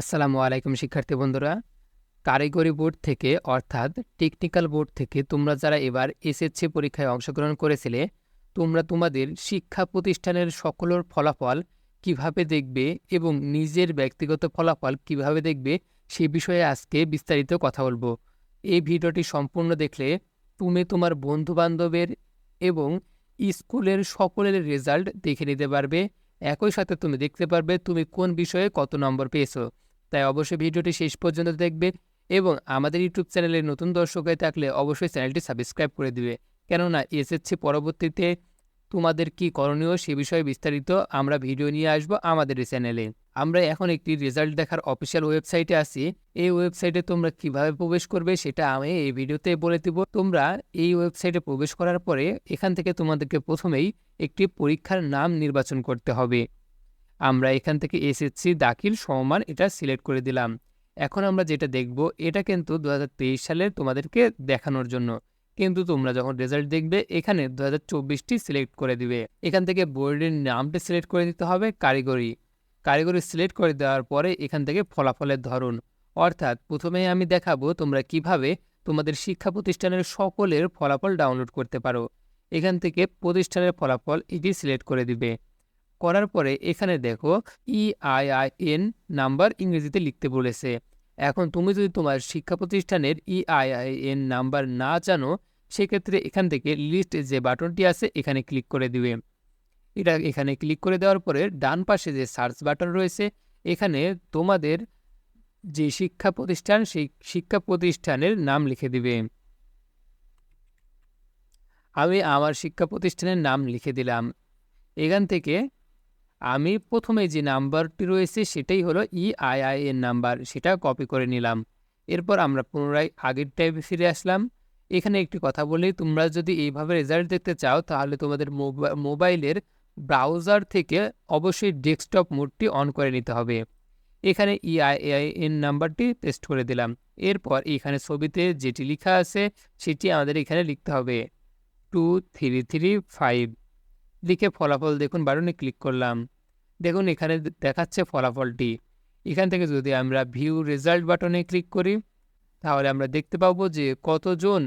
আসসালামু আলাইকুম, শিক্ষার্থী বন্ধুরা। কারিগরি বোর্ড থেকে, অর্থাৎ টেকনিক্যাল বোর্ড থেকে তোমরা যারা এবার এসএসসি পরীক্ষায় অংশগ্রহণ করেছিলে, তোমরা তোমাদের শিক্ষা প্রতিষ্ঠানের সকলের ফলাফল কীভাবে দেখবে এবং নিজের ব্যক্তিগত ফলাফল কীভাবে দেখবে সে বিষয়ে আজকে বিস্তারিত কথা বলব। এই ভিডিওটি সম্পূর্ণ দেখলে তুমি তোমার বন্ধুবান্ধবের এবং স্কুলের সকলের রেজাল্ট দেখে নিতে পারবে। একই সাথে তুমি দেখতে পারবে তুমি কোন বিষয়ে কত নম্বর পেয়েছ। তাই অবশ্যই ভিডিওটি শেষ পর্যন্ত দেখবে এবং আমাদের ইউটিউব চ্যানেলে নতুন দর্শক হয়ে থাকলে অবশ্যই চ্যানেলটি সাবস্ক্রাইব করে দিবে। কেননা এসএসসি পরবর্তীতে তোমাদের কি করণীয় সে বিষয়ে বিস্তারিত আমরা ভিডিও নিয়ে আসব আমাদের এই চ্যানেলে। আমরা এখন একটি রেজাল্ট দেখার অফিসিয়াল ওয়েবসাইটে আছি। এই ওয়েবসাইটে তোমরা কীভাবে প্রবেশ করবে সেটা আমি এই ভিডিওতে বলে দিব। তোমরা এই ওয়েবসাইটে প্রবেশ করার পরে এখান থেকে তোমাদেরকে প্রথমেই একটি পরীক্ষার নাম নির্বাচন করতে হবে। আমরা এখান থেকে এসএসসি দাখিল সমমান এটা সিলেক্ট করে দিলাম। এখন আমরা যেটা দেখব, এটা কিন্তু দু হাজার তেইশ সালের তোমাদেরকে দেখানোর জন্য। কিন্তু তোমরা যখন রেজাল্ট দেখবে, এখানে দু হাজার সিলেক্ট করে দিবে। এখান থেকে বোর্ডের নামটা সিলেক্ট করে দিতে হবে, কারিগরি। কারিগরি সিলেক্ট করে দেওয়ার পরে এখান থেকে ফলাফলের ধরন। অর্থাৎ প্রথমে আমি দেখাবো তোমরা কীভাবে তোমাদের শিক্ষা প্রতিষ্ঠানের সকলের ফলাফল ডাউনলোড করতে পারো। এখান থেকে প্রতিষ্ঠানের ফলাফল এটি সিলেক্ট করে দিবে। করার পরে এখানে দেখো E I I N number ইংরেজিতে লিখতে বলেছে। এখন তুমি যদি তোমার শিক্ষা প্রতিষ্ঠানের E I I N number না জানো, সেক্ষেত্রে এখান থেকে লিস্ট যে বাটনটি আছে, এখানে ক্লিক করে দিবে। এটা এখানে ক্লিক করে দেওয়ার পরে ডান পাশে যে সার্চ বাটন রয়েছে, এখানে তোমাদের যে শিক্ষা প্রতিষ্ঠান, সেই শিক্ষা প্রতিষ্ঠানের নাম লিখে দিবে। আমি আমার শিক্ষা প্রতিষ্ঠানের নাম লিখে দিলাম। এখান থেকে আমি প্রথমে যে নাম্বারটি রয়েছে সেটাই হলো ই আই আই এর নাম্বার, সেটা কপি করে নিলাম। এরপর আমরা পুনরায় আগের টাইপে ফিরে আসলাম। এখানে একটি কথা বলি, তোমরা যদি এইভাবে রেজাল্ট দেখতে চাও, তাহলে তোমাদের মোবাইলের ব্রাউজার থেকে অবশ্যই ডেস্কটপ মোডটি অন করে নিতে হবে। এখানে ই আই আই এন নাম্বারটি পেস্ট করে দিলাম। এরপর এখানে ছবিতে যেটি লেখা আছে, সেটি আমাদের এখানে লিখতে হবে। টু থ্রি থ্রি ফাইভ লিখে ফলাফল দেখুন, বাটনে ক্লিক করলাম। দেখুন, এখানে দেখাচ্ছে ফলাফলটি। এখান থেকে যদি আমরা ভিউ রেজাল্ট বাটনে ক্লিক করি, তাহলে আমরা দেখতে পাবো যে কতজন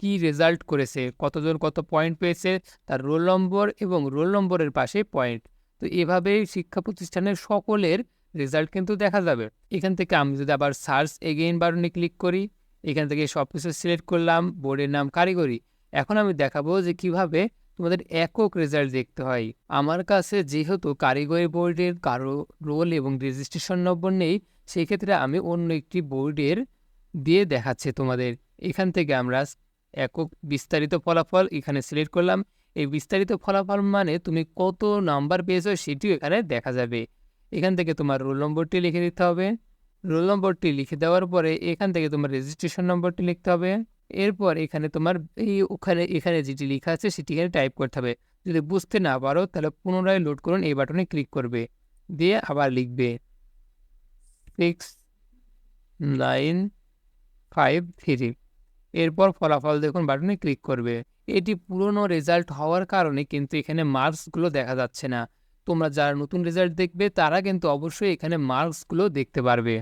কি রেজাল্ট করেছে, কতজন কত পয়েন্ট পেয়েছে, তার রোল নম্বর এবং রোল নম্বরের পাশে পয়েন্ট তো এভাবেই শিক্ষা প্রতিষ্ঠানের সকলের রেজাল্ট কিন্তু দেখা যাবে। এখান থেকে আমি যদি আবার সার্চ এগেইন বাটনে ক্লিক করি, এখান থেকে সব কিছু সিলেক্ট করলাম বোর্ডের নাম কারিগরি এখন আমি দেখাবো যে কীভাবে তোমাদের একক রেজাল্ট দেখতে হয়। আমার কাছে যেহেতু কারিগরি বোর্ডের কারও রোল এবং রেজিস্ট্রেশন নম্বর নেই সেই ক্ষেত্রে আমি অন্য একটি বোর্ডের দিয়ে দেখাচ্ছে তোমাদের। এখান থেকে আমরা একক বিস্তারিত ফলাফল এখানে সিলেক্ট করলাম। এই বিস্তারিত ফলাফল মানে তুমি কত নাম্বার পেয়েছ সেটিও এখানে দেখা যাবে। এখান থেকে তোমার রোল নম্বরটি লিখে দিতে হবে। রোল নম্বরটি লিখে দেওয়ার পরে এখান থেকে তোমার রেজিস্ট্রেশন নম্বরটি লিখতে হবে। এরপর এখানে তোমার এই ওখানে, এখানে যেটি লেখা আছে সেটি এখানে টাইপ করতে হবে। যদি বুঝতে না পারো, তাহলে পুনরায় লোড করুন, এই বাটনে ক্লিক করবে। দিয়ে আবার লিখবে সিক্স নাইন ফাইভ থ্রি এরপর ফলাফল দেখুন বাটনে ক্লিক করবে। এটি পুরনো রেজাল্ট হওয়ার কারণে কিন্তু এখানে মার্কসগুলো দেখা যাচ্ছে না। তোমরা যারা নতুন রেজাল্ট দেখবে, তারা কিন্তু অবশ্যই এখানে মার্কসগুলো দেখতে পারবে।